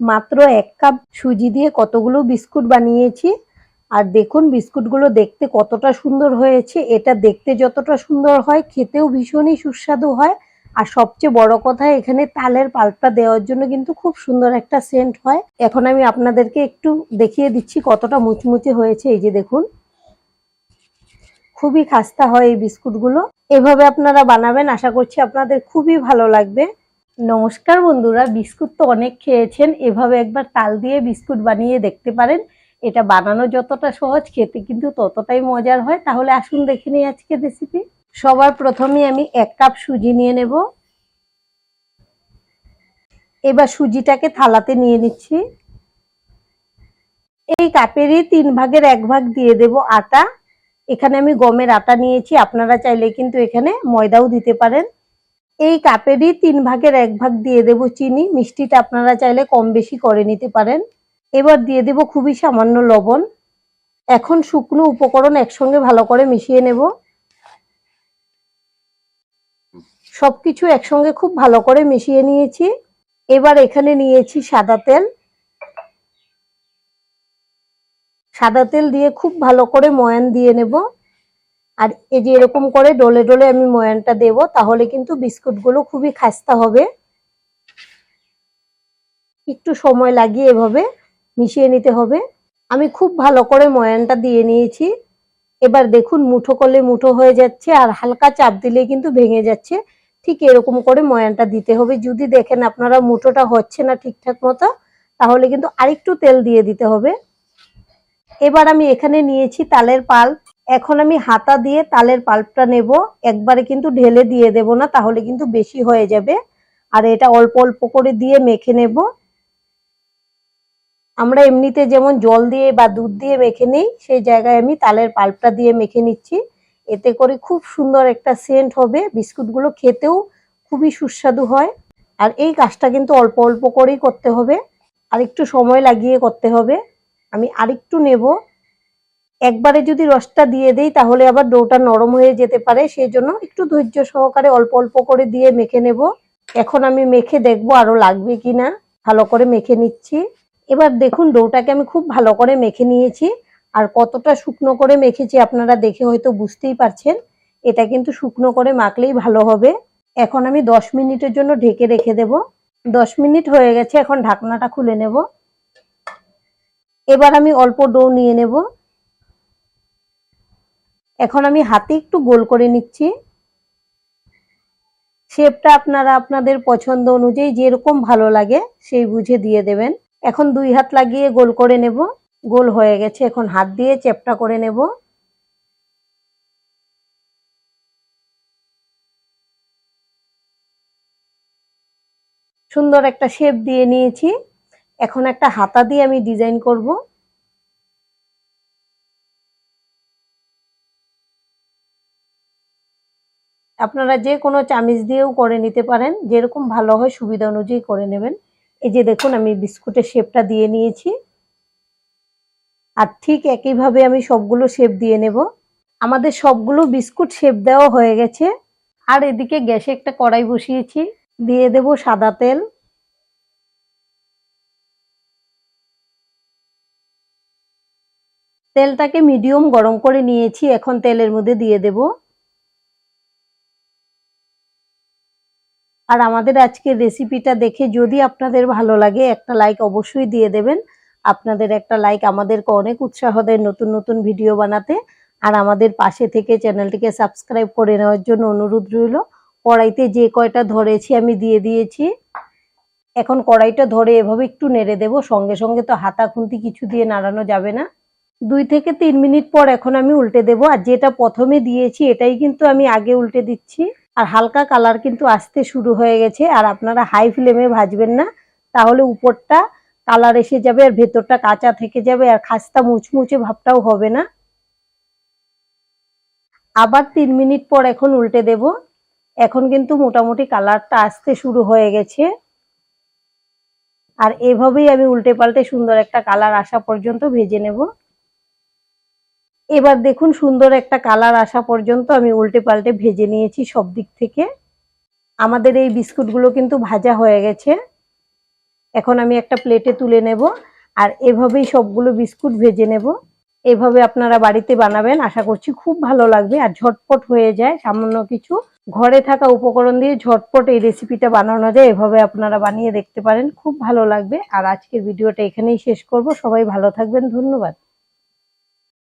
মাত্র এক কাপ সুজি দিয়ে কতগুলো বিস্কুট বানিয়েছি। আর দেখুন বিস্কুটগুলো দেখতে কতটা সুন্দর হয়েছে। এটা দেখতে যতটা সুন্দর হয়, খেতেও ভীষণই সুস্বাদু হয়। আর সবচেয়ে বড় কথা, এখানে তালের পাল্পটা দেওয়ার জন্য কিন্তু খুব সুন্দর একটা সেন্ট হয়। এখন আমি আপনাদেরকে একটু দেখিয়ে দিচ্ছি কতটা মুচমুচে হয়েছে। এই যে দেখুন, খুবই খাস্তা হয় এই বিস্কুটগুলো। এভাবে আপনারা বানাবেন, আশা করছি আপনাদের খুবই ভালো লাগবে। নমস্কার বন্ধুরা, বিস্কুট তো অনেক খেয়েছেন, এভাবে একবার তাল দিয়ে বিস্কুট বানিয়ে দেখতে পারেন। এটা বানানো যতটা সহজ, খেতে কিন্তু ততটাই মজার হয়। তাহলে আসুন দেখে নিই আজকে রেসিপি সবার প্রথমে আমি এক কাপ সুজি নিয়ে নেব। এবার সুজিটাকে থালাতে নিয়ে নিচ্ছি। এই কাপেরই তিন ভাগের এক ভাগ দিয়ে দেব আটা। এখানে আমি গমের আটা নিয়েছি, আপনারা চাইলে কিন্তু এখানে ময়দাও দিতে পারেন। এই কাপেরই তিন ভাগের এক ভাগ দিয়ে দেব চিনি। মিষ্টিটা আপনারা চাইলে কম বেশি করে নিতে পারেন। এবার দিয়ে দেব খুবই সামান্য লবণ। এখন শুকনো উপকরণ একসঙ্গে ভালো করে মিশিয়ে নেব। সবকিছু একসঙ্গে খুব ভালো করে মিশিয়ে নিয়েছি। এবার এখানে নিয়েছি সাদা তেল। সাদা তেল দিয়ে খুব ভালো করে ময়ান দিয়ে নেব। আর এই যে এরকম করে ডলে ডলে আমি ময়ানটা দেব, তাহলে কিন্তু বিস্কুটগুলো খুবই খাস্তা হবে। একটু সময় লাগিয়ে এভাবে মিশিয়ে নিতে হবে। আমি খুব ভালো করে ময়ানটা দিয়ে নিয়েছি। এবার দেখুন মুঠো করলে মুঠো হয়ে যাচ্ছে আর হালকা চাপ দিলে কিন্তু ভেঙে যাচ্ছে। ঠিক এরকম করে ময়ানটা দিতে হবে। যদি দেখেন আপনারা মুঠোটা হচ্ছে না ঠিকঠাক মতো, তাহলে কিন্তু আরেকটু তেল দিয়ে দিতে হবে। এবার আমি এখানে নিয়েছি তালের পাল্প এখন আমি হাতা দিয়ে তালের পাল্পটা নেব। একবারে কিন্তু ঢেলে দিয়ে দেব না, তাহলে কিন্তু বেশি হয়ে যাবে। আর এটা অল্প অল্প করে দিয়ে মেখে নেব। আমরা এমনিতে যেমন জল দিয়ে বা দুধ দিয়ে মেখে নিই, সেই জায়গায় আমি তালের পাল্পটা দিয়ে মেখে নিচ্ছি। এতে করে খুব সুন্দর একটা সেন্ট হবে, বিস্কুটগুলো খেতেও খুবই সুস্বাদু হয়। আর এই কাজটা কিন্তু অল্প অল্প করেই করতে হবে। আর একটু সময় লাগিয়ে করতে হবে। আমি আরেকটু নেব। একবারে যদি রসটা দিয়ে দেই, তাহলে আবার ডোটা নরম হয়ে যেতে পারে। সেই জন্য একটু ধৈর্য সহকারে অল্প অল্প করে দিয়ে মেখে নেব। এখন আমি মেখে দেখব আরও লাগবে কিনা। ভালো করে মেখে নিচ্ছি। এবার দেখুন, ডোটাকে আমি খুব ভালো করে মেখে নিয়েছি। আর কতটা শুকনো করে মেখেছি আপনারা দেখে হয়তো বুঝতেই পারছেন। এটা কিন্তু শুকনো করে মাখলেই ভালো হবে। এখন আমি দশ মিনিটের জন্য ঢেকে রেখে দেব। দশ মিনিট হয়ে গেছে, এখন ঢাকনাটা খুলে নেব। এবার আমি অল্প ডো নিয়ে নেব। এখন আমি হাতে একটু গোল করে নিচ্ছি। শেপটা আপনারা আপনাদের পছন্দ অনুযায়ী যেরকম ভালো লাগে সেই বুঝে দিয়ে দেবেন। এখন দুই হাত লাগিয়ে গোল করে নেব। গোল হয়ে গেছে, এখন হাত দিয়ে চেপটা করে নেব। সুন্দর একটা শেপ দিয়ে নিয়েছি। এখন একটা হাতা দিয়ে আমি ডিজাইন করব। আপনারা যে কোনো চামিচ দিয়েও করে নিতে পারেন, যেরকম ভালো হয় সুবিধা অনুযায়ী করে নেবেন। এই যে দেখুন, আমি বিস্কুটের শেপটা দিয়ে নিয়েছি। আর ঠিক একইভাবে আমি সবগুলো শেপ দিয়ে নেব। আমাদের সবগুলো বিস্কুট শেপ দেওয়া হয়ে গেছে। আর এদিকে গ্যাসে একটা কড়াই বসিয়েছি। দিয়ে দেব সাদা তেল। তেলটাকে মিডিয়াম গরম করে নিয়েছি। এখন তেলের মধ্যে দিয়ে দেব। আর আমাদের আজকের রেসিপিটা দেখে যদি আপনাদের ভালো লাগে, একটা লাইক অবশ্যই দিয়ে দেবেন। আপনাদের একটা লাইক আমাদেরকে অনেক উৎসাহ দেয় নতুন নতুন ভিডিও বানাতে। আর আমাদের পাশে থেকে চ্যানেলটিকে সাবস্ক্রাইব করে নেওয়ার জন্য অনুরোধ রইল। কড়াইতে যে কয়টা ধরেছি আমি দিয়ে দিয়েছি। এখন কড়াইটা ধরে এভাবে একটু নেড়ে দেব। সঙ্গে সঙ্গে তো হাতা খুন্তি কিছু দিয়ে নাড়ানো যাবে না। দুই থেকে তিন মিনিট পর এখন আমি উল্টে দেব। আর যেটা প্রথমে দিয়েছি, এটাই কিন্তু আমি আগে উল্টে দিচ্ছি। আর হালকা কালার কিন্তু আসতে শুরু হয়ে গেছে, আর আপনারা হাই ফ্লেমে ভাজবেন না। তাহলে উপরটা কালার এসে যাবে আর ভেতরটা কাঁচা থেকে যাবে আর খাস্তা মুচমুচে ভাবটাও হবে না। আবার তিন মিনিট পর এখন উল্টে দেব। এখন কিন্তু মোটামুটি কালারটা আসতে শুরু হয়ে গেছে। আর এভাবেই আমি উল্টে পাল্টে সুন্দর একটা কালার আসা পর্যন্ত ভেজে নেব। এবার দেখুন সুন্দর একটা কালার আসা পর্যন্ত আমি উল্টে পাল্টে ভেজে নিয়েছি সব দিক থেকে। আমাদের এই বিস্কুটগুলো কিন্তু ভাজা হয়ে গেছে। এখন আমি একটা প্লেটে তুলে নেব আর এভাবেই সবগুলো বিস্কুট ভেজে নেব। এভাবে আপনারা বাড়িতে বানাবেন, আশা করছি খুব ভালো লাগবে। আর ঝটপট হয়ে যায়, সামান্য কিছু ঘরে থাকা উপকরণ দিয়ে ঝটপট এই রেসিপিটা বানানো যায়, এভাবে আপনারা বানিয়ে দেখতে পারেন। খুব ভালো লাগবে। আর আজকের ভিডিওটা এখানেই শেষ করব। সবাই ভালো থাকবেন, ধন্যবাদ।